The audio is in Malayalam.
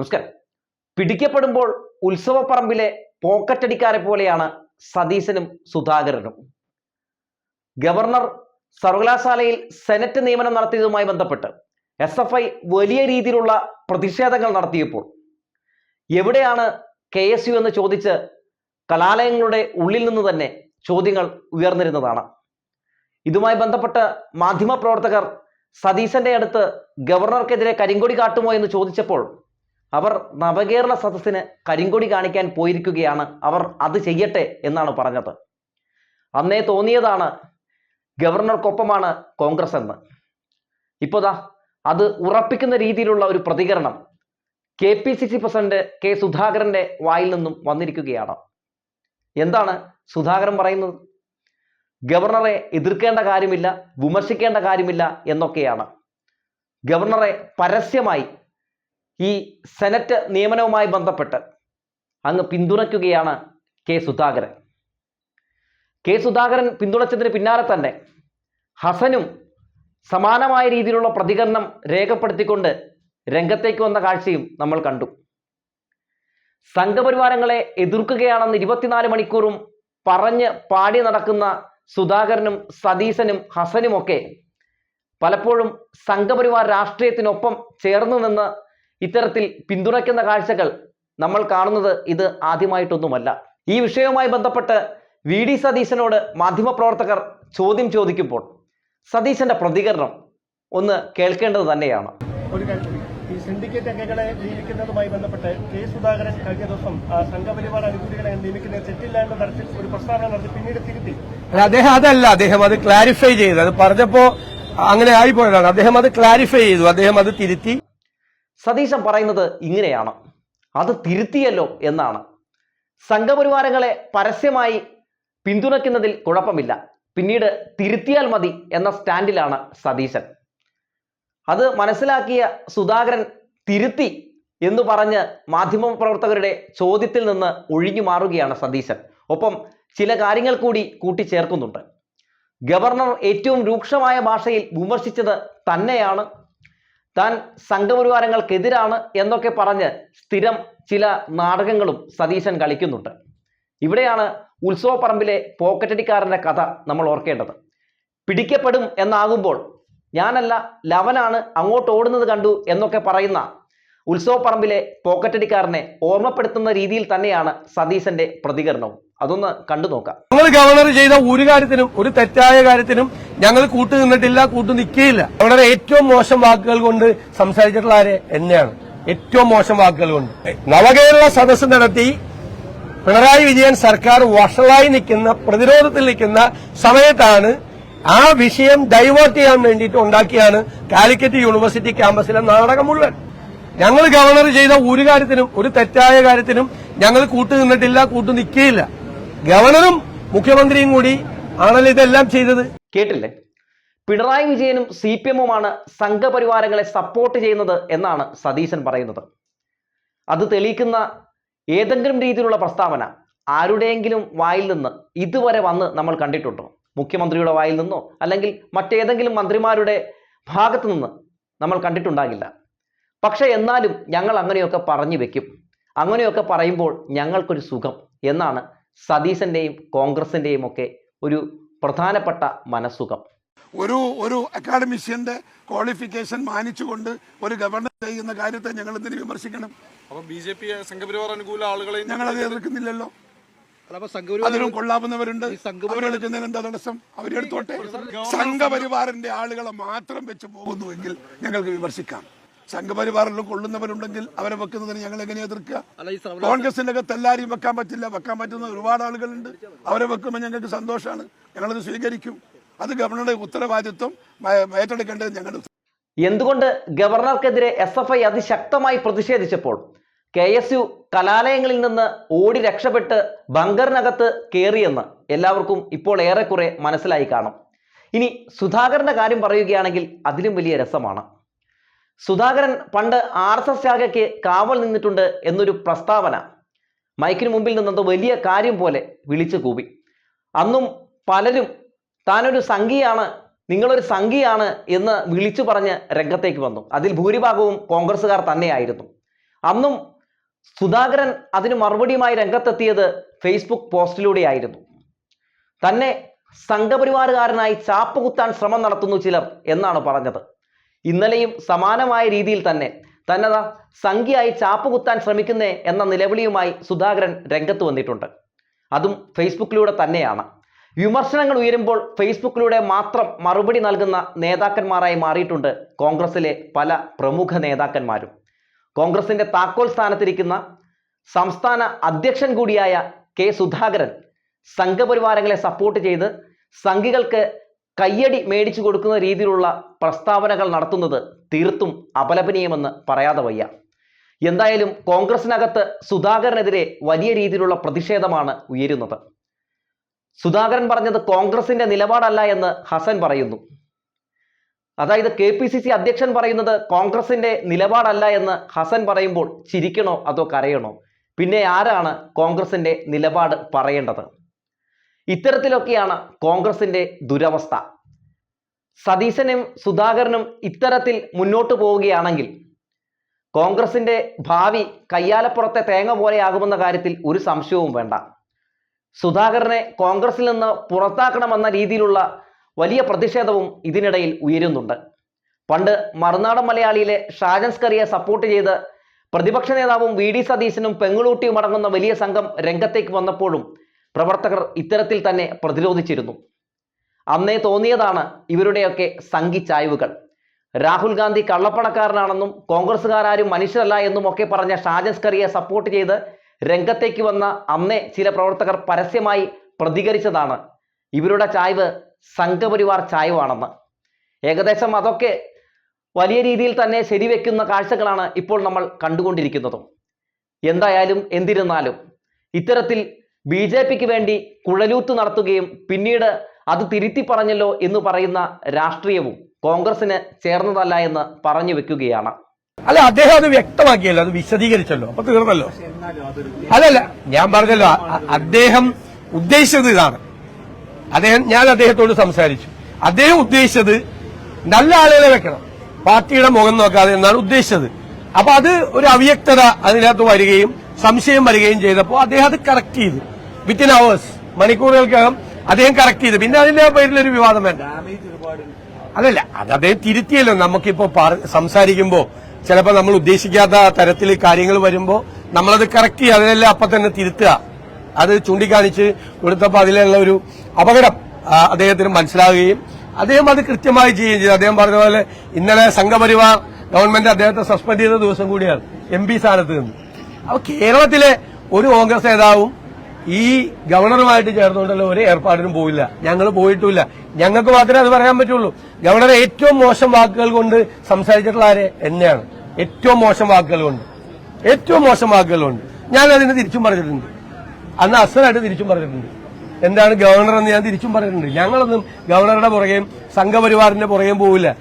നമസ്കാരം. പിടിക്കപ്പെടുമ്പോൾ ഉത്സവപ്പറമ്പിലെ പോക്കറ്റടിക്കാരെ പോലെയാണ് സതീശനും സുധാകരനും. ഗവർണർ സർവകലാശാലയിൽ സെനറ്റ് നിയമനം നടത്തിയതുമായി ബന്ധപ്പെട്ട് എസ് എഫ് ഐ വലിയ രീതിയിലുള്ള പ്രതിഷേധങ്ങൾ നടത്തിയപ്പോൾ എവിടെയാണ് കെ എസ് യു എന്ന് ചോദിച്ച് കലാലയങ്ങളുടെ ഉള്ളിൽ നിന്ന് തന്നെ ചോദ്യങ്ങൾ ഉയർന്നിരുന്നതാണ്. ഇതുമായി ബന്ധപ്പെട്ട് മാധ്യമപ്രവർത്തകർ സതീശന്റെ അടുത്ത് ഗവർണർക്കെതിരെ കരിങ്കൊടി കാട്ടുമോ എന്ന് ചോദിച്ചപ്പോൾ അവർ നവകേരള സദസ്സിന് കരിങ്കൊടി കാണിക്കാൻ പോയിരിക്കുകയാണ് അവർ അത് ചെയ്യട്ടെ എന്നാണ് പറഞ്ഞത്. അന്നേ തോന്നിയതാണ് ഗവർണർക്കൊപ്പമാണ് കോൺഗ്രസ് എന്ന്. ഇപ്പോതാ അത് ഉറപ്പിക്കുന്ന രീതിയിലുള്ള ഒരു പ്രതികരണം K P C C president K സുധാകരന്റെ വായിൽ നിന്നും വന്നിരിക്കുകയാണ്. എന്താണ് സുധാകരൻ പറയുന്നത്? ഗവർണറെ എതിർക്കേണ്ട കാര്യമില്ല വിമർശിക്കേണ്ട കാര്യമില്ല എന്നൊക്കെയാണ്. ഗവർണറെ പരസ്യമായി ഈ സെനറ്റ് നിയമനവുമായി ബന്ധപ്പെട്ട് അങ്ങ് പിന്തുണയ്ക്കുകയാണ് കെ സുധാകരൻ. കെ സുധാകരൻ പിന്തുണച്ചതിന് പിന്നാലെ തന്നെ ഹസനും സമാനമായ രീതിയിലുള്ള പ്രതികരണം രേഖപ്പെടുത്തിക്കൊണ്ട് രംഗത്തേക്ക് വന്ന കാഴ്ചയും നമ്മൾ കണ്ടു. സംഘപരിവാരങ്ങളെ എതിർക്കുകയാണെന്ന് ഇരുപത്തിനാല് മണിക്കൂറും പറഞ്ഞ് പാടി നടക്കുന്ന സുധാകരനും സതീശനും ഹസനുമൊക്കെ പലപ്പോഴും സംഘപരിവാർ രാഷ്ട്രീയത്തിനൊപ്പം ചേർന്ന് നിന്ന് ഇത്തരത്തിൽ പിന്തുണയ്ക്കുന്ന കാഴ്ചകൾ നമ്മൾ കാണുന്നത് ഇത് ആദ്യമായിട്ടൊന്നുമല്ല. ഈ വിഷയവുമായി ബന്ധപ്പെട്ട് വി ഡി സതീശനോട് മാധ്യമപ്രവർത്തകർ ചോദ്യം ചോദിക്കുമ്പോൾ സതീശന്റെ പ്രതികരണം ഒന്ന് കേൾക്കേണ്ടത് തന്നെയാണ്. ഒരു ഈ സിൻഡിക്കേറ്റ് അംഗങ്ങളെ നിയമിക്കുന്നതുമായി ബന്ധപ്പെട്ട് കെ സുധാകരൻ കഴിഞ്ഞ ദിവസം സംഘപരിവാർ അനുകൂലികളെ നിയമിക്കുന്നത് തെറ്റില്ല എന്ന തരത്തിൽ ഒരു പ്രസ്താവന നടത്തി പിന്നീട് തിരുത്തി. അല്ല, അദ്ദേഹം അതല്ല അദ്ദേഹം അത് ക്ലാരിഫൈ ചെയ്തു. അത് പറഞ്ഞപ്പോ അങ്ങനെ ആയിപ്പോയതാണ്. അദ്ദേഹം അത് ക്ലാരിഫൈ ചെയ്തു. അദ്ദേഹം അത് തിരുത്തി. സതീശൻ പറയുന്നത് ഇങ്ങനെയാണ്. അത് തിരുത്തിയല്ലോ എന്നാണ്. സംഘപരിവാരങ്ങളെ പരസ്യമായി പിന്തുണയ്ക്കുന്നതിൽ കുഴപ്പമില്ല. പിന്നീട് തിരുത്തിയാൽ മതി എന്ന സ്റ്റാൻഡിലാണ് സതീശൻ. അത് മനസ്സിലാക്കിയ സുധാകരൻ തിരുത്തി എന്ന് പറഞ്ഞ് മാധ്യമപ്രവർത്തകരുടെ ചോദ്യത്തിൽ നിന്ന് ഒഴിഞ്ഞു മാറുകയാണ് സതീശൻ. ഒപ്പം ചില കാര്യങ്ങൾ കൂടി കൂട്ടിച്ചേർക്കുന്നുണ്ട്. ഗവർണർ ഏറ്റവും രൂക്ഷമായ ഭാഷയിൽ വിമർശിച്ചത് തന്നെയാണ് താൻ സംഘപരിവാരങ്ങൾക്കെതിരാണ് എന്നൊക്കെ പറഞ്ഞ് സ്ഥിരം ചില നാടകങ്ങളും സതീശൻ കളിക്കുന്നുണ്ട്. ഇവിടെയാണ് ഉത്സവപ്പറമ്പിലെ പോക്കറ്റടിക്കാരന്റെ കഥ നമ്മൾ ഓർക്കേണ്ടത്. പിടിക്കപ്പെടും എന്നാകുമ്പോൾ ഞാനല്ല ലവനാണ് അങ്ങോട്ട് ഓടുന്നത് കണ്ടു എന്നൊക്കെ പറയുന്ന ഉത്സവപ്പറമ്പിലെ പോക്കറ്റടിക്കാരനെ ഓർമ്മപ്പെടുത്തുന്ന രീതിയിൽ തന്നെയാണ് സതീശന്റെ പ്രതികരണവും. അതൊന്ന് കണ്ടു നോക്കാം. ഞങ്ങൾ ഗവർണർ ചെയ്ത ഒരു കാര്യത്തിനും ഒരു തെറ്റായ കാര്യത്തിനും ഞങ്ങൾ കൂട്ടു നിന്നിട്ടില്ല കൂട്ടു നിൽക്കുകയില്ല. ഗവർണർ ഏറ്റവും മോശം വാക്കുകൾ കൊണ്ട് സംസാരിച്ചിട്ടുള്ള ആരെ? എന്നെയാണ്. ഏറ്റവും മോശം വാക്കുകൾ കൊണ്ട്. നവകേരള സദസ്സ് നടത്തി പിണറായി വിജയൻ സർക്കാർ വഷളായി നിൽക്കുന്ന പ്രതിരോധത്തിൽ നിൽക്കുന്ന സമയത്താണ് ആ വിഷയം ഡൈവേർട്ട് ചെയ്യാൻ വേണ്ടിയിട്ട് ഉണ്ടാക്കിയാണ് കാലിക്കറ്റ് യൂണിവേഴ്സിറ്റി ക്യാമ്പസിലെ നാടകം മുഴുവൻ. ഞങ്ങൾ ഗവർണർ ചെയ്ത ഒരു കാര്യത്തിനും ഒരു തെറ്റായ കാര്യത്തിനും ഞങ്ങൾ കൂട്ടു നിന്നിട്ടില്ല കൂട്ടു നിൽക്കുകയില്ല. ഗവർണറും മുഖ്യമന്ത്രിയും കൂടി ആണല്ലോ ഇതെല്ലാം ചെയ്തത്. കേട്ടില്ലേ? പിണറായി വിജയനും സി പി എമ്മുമാണ് സംഘപരിവാരങ്ങളെ സപ്പോർട്ട് ചെയ്യുന്നത് എന്നാണ് സതീശൻ പറയുന്നത്. അത് തെളിയിക്കുന്ന ഏതെങ്കിലും രീതിയിലുള്ള പ്രസ്താവന ആരുടെയെങ്കിലും വായിൽ നിന്ന് ഇതുവരെ വന്ന് നമ്മൾ കണ്ടിട്ടുണ്ടോ? മുഖ്യമന്ത്രിയുടെ വായിൽ നിന്നോ അല്ലെങ്കിൽ മറ്റേതെങ്കിലും മന്ത്രിമാരുടെ ഭാഗത്തു നിന്ന് നമ്മൾ കണ്ടിട്ടുണ്ടാകില്ല. പക്ഷെ എന്നാലും ഞങ്ങൾ അങ്ങനെയൊക്കെ പറഞ്ഞു വെക്കും. അങ്ങനെയൊക്കെ പറയുമ്പോൾ ഞങ്ങൾക്കൊരു സുഖം എന്നാണ് സതീശന്റെയും കോൺഗ്രസിന്റെയും ഒക്കെ ഒരു പ്രധാനപ്പെട്ട മനസ്സുഖം. ഒരു ഒരു അക്കാഡമിഷ്യന്റെ ക്വാളിഫിക്കേഷൻ മാനിച്ചുകൊണ്ട് ഒരു ഗവർണർ ചെയ്യുന്ന കാര്യത്തെ ഞങ്ങൾ എന്തിനു വിമർശിക്കണം? അപ്പൊ ബി ജെ പി സംഘപരിവാർ അനുകൂല ആളുകളെ ഞങ്ങൾ അത് എതിർക്കുന്നില്ലല്ലോ. അതിലും കൊള്ളാവുന്നവരുണ്ട്. അവരെടുക്കുന്നതിന് എന്താ തടസ്സം? അവരെടുത്തോട്ടെ. സംഘപരിവാറിന്റെ ആളുകളെ മാത്രം വെച്ച് പോകുന്നുവെങ്കിൽ ഞങ്ങൾക്ക് വിമർശിക്കാം. സംഘപരിവാറിലും കൊള്ളുന്നവരുണ്ടെങ്കിൽ അവരെ വെക്കുന്നതിന് ഞങ്ങൾ എങ്ങനെ എതിർക്കുക? കോൺഗ്രസിന്റെ അകത്ത് എല്ലാവരെയും വെക്കാൻ പറ്റില്ല. വെക്കാൻ പറ്റുന്ന ഒരുപാട് ആളുകളുണ്ട്. അവരെ വെക്കുമ്പോൾ ഞങ്ങൾക്ക് സന്തോഷമാണ്. ഞങ്ങളത് സ്വീകരിക്കും. അത് ഗവർണറുടെ ഉത്തരവാദിത്വം ഏറ്റെടുക്കേണ്ടത് ഞങ്ങളുടെ എന്തുകൊണ്ട് ഗവർണർക്കെതിരെ എസ് എഫ് ഐ അതിശക്തമായി പ്രതിഷേധിച്ചപ്പോൾ കെ എസ് യു കലാലയങ്ങളിൽ നിന്ന് ഓടി രക്ഷപ്പെട്ട് ബങ്കറിനകത്ത് കയറിയെന്ന് എല്ലാവർക്കും ഇപ്പോൾ ഏറെക്കുറെ മനസ്സിലായി കാണും. ഇനി സുധാകരന്റെ കാര്യം പറയുകയാണെങ്കിൽ അതിലും വലിയ രസമാണ്. സുധാകരൻ പണ്ട് ആർ എസ് എസ് ശാഖയ്ക്ക് കാവൽ നിന്നിട്ടുണ്ട് എന്നൊരു പ്രസ്താവന. മൈക്കിന് മുമ്പിൽ നിന്നത് വലിയ കാര്യം പോലെ വിളിച്ചു കൂപി അന്നും പലരും താനൊരു സംഘിയാണ് നിങ്ങളൊരു സംഘിയാണ് എന്ന് വിളിച്ചു പറഞ്ഞ് രംഗത്തേക്ക് വന്നു. അതിൽ ഭൂരിഭാഗവും കോൺഗ്രസ്സുകാർ തന്നെയായിരുന്നു. അന്നും സുധാകരൻ അതിന് മറുപടിയുമായി രംഗത്തെത്തിയത് ഫേസ്ബുക്ക് പോസ്റ്റിലൂടെയായിരുന്നു. തന്നെ സംഘപരിവാറുകാരനായി ചാപ്പുകുത്താൻ ശ്രമം നടത്തുന്നു ചിലർ എന്നാണ് പറഞ്ഞത്. ഇന്നലെയും സമാനമായ രീതിയിൽ തന്നെ തന്നതാ സംഖ്യയായി ചാപ്പുകുത്താൻ ശ്രമിക്കുന്നേ എന്ന നിലവിളിയുമായി സുധാകരൻ രംഗത്ത് വന്നിട്ടുണ്ട്. അതും ഫേസ്ബുക്കിലൂടെ തന്നെയാണ്. വിമർശനങ്ങൾ ഉയരുമ്പോൾ ഫേസ്ബുക്കിലൂടെ മാത്രം മറുപടി നൽകുന്ന നേതാക്കന്മാരായി മാറിയിട്ടുണ്ട് കോൺഗ്രസിലെ പല പ്രമുഖ നേതാക്കന്മാരും. കോൺഗ്രസിന്റെ താക്കോൽ സ്ഥാനത്തിരിക്കുന്ന സംസ്ഥാന അധ്യക്ഷൻ കൂടിയായ കെ സുധാകരൻ സംഘപരിവാരങ്ങളെ സപ്പോർട്ട് ചെയ്ത് സംഘികൾക്ക് കയ്യടി മേടിച്ചു കൊടുക്കുന്ന രീതിയിലുള്ള പ്രസ്താവനകൾ നടത്തുന്നത് തീർത്തും അപലപനീയമെന്ന് പറയാതെ വയ്യ. എന്തായാലും കോൺഗ്രസിനകത്ത് സുധാകരനെതിരെ വലിയ രീതിയിലുള്ള പ്രതിഷേധമാണ് ഉയരുന്നത്. സുധാകരൻ പറഞ്ഞത് കോൺഗ്രസിന്റെ നിലപാടല്ല എന്ന് ഹസൻ പറയുന്നു. അതായത് കെ പി സി സി അധ്യക്ഷൻ പറയുന്നത് കോൺഗ്രസിന്റെ നിലപാടല്ല എന്ന് ഹസൻ പറയുമ്പോൾ ചിരിക്കണോ അതോ കരയണോ? പിന്നെ ആരാണ് കോൺഗ്രസിന്റെ നിലപാട് പറയേണ്ടത്? ഇത്തരത്തിലൊക്കെയാണ് കോൺഗ്രസിന്റെ ദുരവസ്ഥ. സതീശനും സുധാകരനും ഇത്തരത്തിൽ മുന്നോട്ട് പോവുകയാണെങ്കിൽ കോൺഗ്രസിന്റെ ഭാവി കയ്യാലപ്പുറത്തെ തേങ്ങ പോലെയാകുമെന്ന കാര്യത്തിൽ ഒരു സംശയവും വേണ്ട. സുധാകരനെ കോൺഗ്രസിൽ നിന്ന് പുറത്താക്കണമെന്ന രീതിയിലുള്ള വലിയ പ്രതിഷേധവും ഇതിനിടയിൽ ഉയരുന്നുണ്ട്. പണ്ട് മറുനാടൻ മലയാളിയിലെ ഷാജൻ സപ്പോർട്ട് ചെയ്ത് പ്രതിപക്ഷ നേതാവും വി ഡി സതീശനും പെങ്ങളൂട്ടിയും അടങ്ങുന്ന വലിയ സംഘം രംഗത്തേക്ക് വന്നപ്പോഴും പ്രവർത്തകർ ഇത്തരത്തിൽ തന്നെ പ്രതിരോധിച്ചിരുന്നു. അന്നേ തോന്നിയതാണ് ഇവരുടെയൊക്കെ സംഘിച്ചായ്വുകൾ രാഹുൽ ഗാന്ധി കള്ളപ്പണക്കാരനാണെന്നും കോൺഗ്രസ്സുകാരും മനുഷ്യരല്ല എന്നും ഒക്കെ പറഞ്ഞ ഷാജൻ സ്കറിയെ സപ്പോർട്ട് ചെയ്ത് രംഗത്തേക്ക് വന്ന അന്നേ ചില പ്രവർത്തകർ പരസ്യമായി പ്രതികരിച്ചതാണ്. ഇവരുടെ ചായ്വ് സംഘപരിവാർ ചായ്വാണെന്ന്. ഏകദേശം അതൊക്കെ വലിയ രീതിയിൽ തന്നെ ശരിവെക്കുന്ന കാഴ്ചകളാണ് ഇപ്പോൾ നമ്മൾ കണ്ടുകൊണ്ടിരിക്കുന്നതും. എന്തായാലും എന്തിരുന്നാലും ഇത്തരത്തിൽ ബി ജെ പിക്ക് വേണ്ടി കുഴലൂത്ത് നടത്തുകയും പിന്നീട് അത് തിരുത്തി പറഞ്ഞല്ലോ എന്ന് പറയുന്ന രാഷ്ട്രീയവും കോൺഗ്രസിന് ചേർന്നതല്ല എന്ന് പറഞ്ഞു വെക്കുകയാണ്. അല്ല അദ്ദേഹം അത് വ്യക്തമാക്കിയല്ലോ അത് വിശദീകരിച്ചല്ലോ അപ്പൊ തീർന്നല്ലോ. അതല്ല ഞാൻ പറഞ്ഞല്ലോ അദ്ദേഹം ഉദ്ദേശിച്ചത് ഇതാണ്. അദ്ദേഹം ഞാൻ അദ്ദേഹത്തോട് സംസാരിച്ചു. അദ്ദേഹം ഉദ്ദേശിച്ചത് നല്ല ആളുകളെ വെക്കണം പാർട്ടിയുടെ മുഖം നോക്കാതെ എന്നാണ് ഉദ്ദേശിച്ചത്. അപ്പൊ അത് ഒരു അവ്യക്തത അതിനകത്ത് വരികയും സംശയം വരികയും ചെയ്തപ്പോൾ അദ്ദേഹം അത് കറക്റ്റ് ചെയ്തു. വിത്തിൻ അവേഴ്സ് മണിക്കൂറുകൾക്കകം അദ്ദേഹം കറക്റ്റ് ചെയ്തു. പിന്നെ അതിന്റെ പേരിൽ ഒരു വിവാദം വേണ്ട. അതല്ല അത് അദ്ദേഹം തിരുത്തിയല്ലോ. നമുക്കിപ്പോ സംസാരിക്കുമ്പോ ചിലപ്പോ നമ്മൾ ഉദ്ദേശിക്കാത്ത തരത്തിൽ കാര്യങ്ങൾ വരുമ്പോ നമ്മളത് കറക്റ്റ് ചെയ്യുക അതിനെല്ലാം അപ്പൊ തന്നെ തിരുത്തുക. അത് ചൂണ്ടിക്കാണിച്ച് കൊടുത്തപ്പോ അതിലുള്ള ഒരു അപകടം അദ്ദേഹത്തിന് മനസ്സിലാവുകയും അദ്ദേഹം അത് കൃത്യമായി ചെയ്യുകയും ചെയ്തു. അദ്ദേഹം പറഞ്ഞ പോലെ ഇന്നലെ സംഘപരിവാർ ഗവൺമെന്റ് അദ്ദേഹത്തെ സസ്പെൻഡ് ചെയ്ത ദിവസം കൂടിയാണ് എം പി സ്ഥാനത്ത് നിന്ന്. അപ്പൊ കേരളത്തിലെ ഒരു കോൺഗ്രസ് നേതാവും ഈ ഗവർണറുമായിട്ട് ചേർന്നുകൊണ്ടുള്ള ഒരു ഏർപ്പാടിനും പോയില്ല ഞങ്ങൾ പോയിട്ടുമില്ല ഞങ്ങൾക്ക് മാത്രമേ അത് പറയാൻ പറ്റുള്ളൂ. ഗവർണർ ഏറ്റവും മോശം വാക്കുകൾ കൊണ്ട് സംസാരിച്ചിട്ടുള്ള ആരെ? എന്നെയാണ്. ഏറ്റവും മോശം വാക്കുകൾ കൊണ്ട്. ഏറ്റവും മോശം വാക്കുകൾ കൊണ്ട്. ഞാൻ അതിന് തിരിച്ചും പറഞ്ഞിട്ടുണ്ട്. അന്ന് അസറായിട്ട് തിരിച്ചും പറഞ്ഞിട്ടുണ്ട്. എന്താണ് ഗവർണർ എന്ന് ഞാൻ തിരിച്ചും പറഞ്ഞിട്ടുണ്ട്. ഞങ്ങളൊന്നും ഗവർണറുടെ പുറകെയും സംഘപരിവാറിന്റെ പുറകെയും പോവില്ല.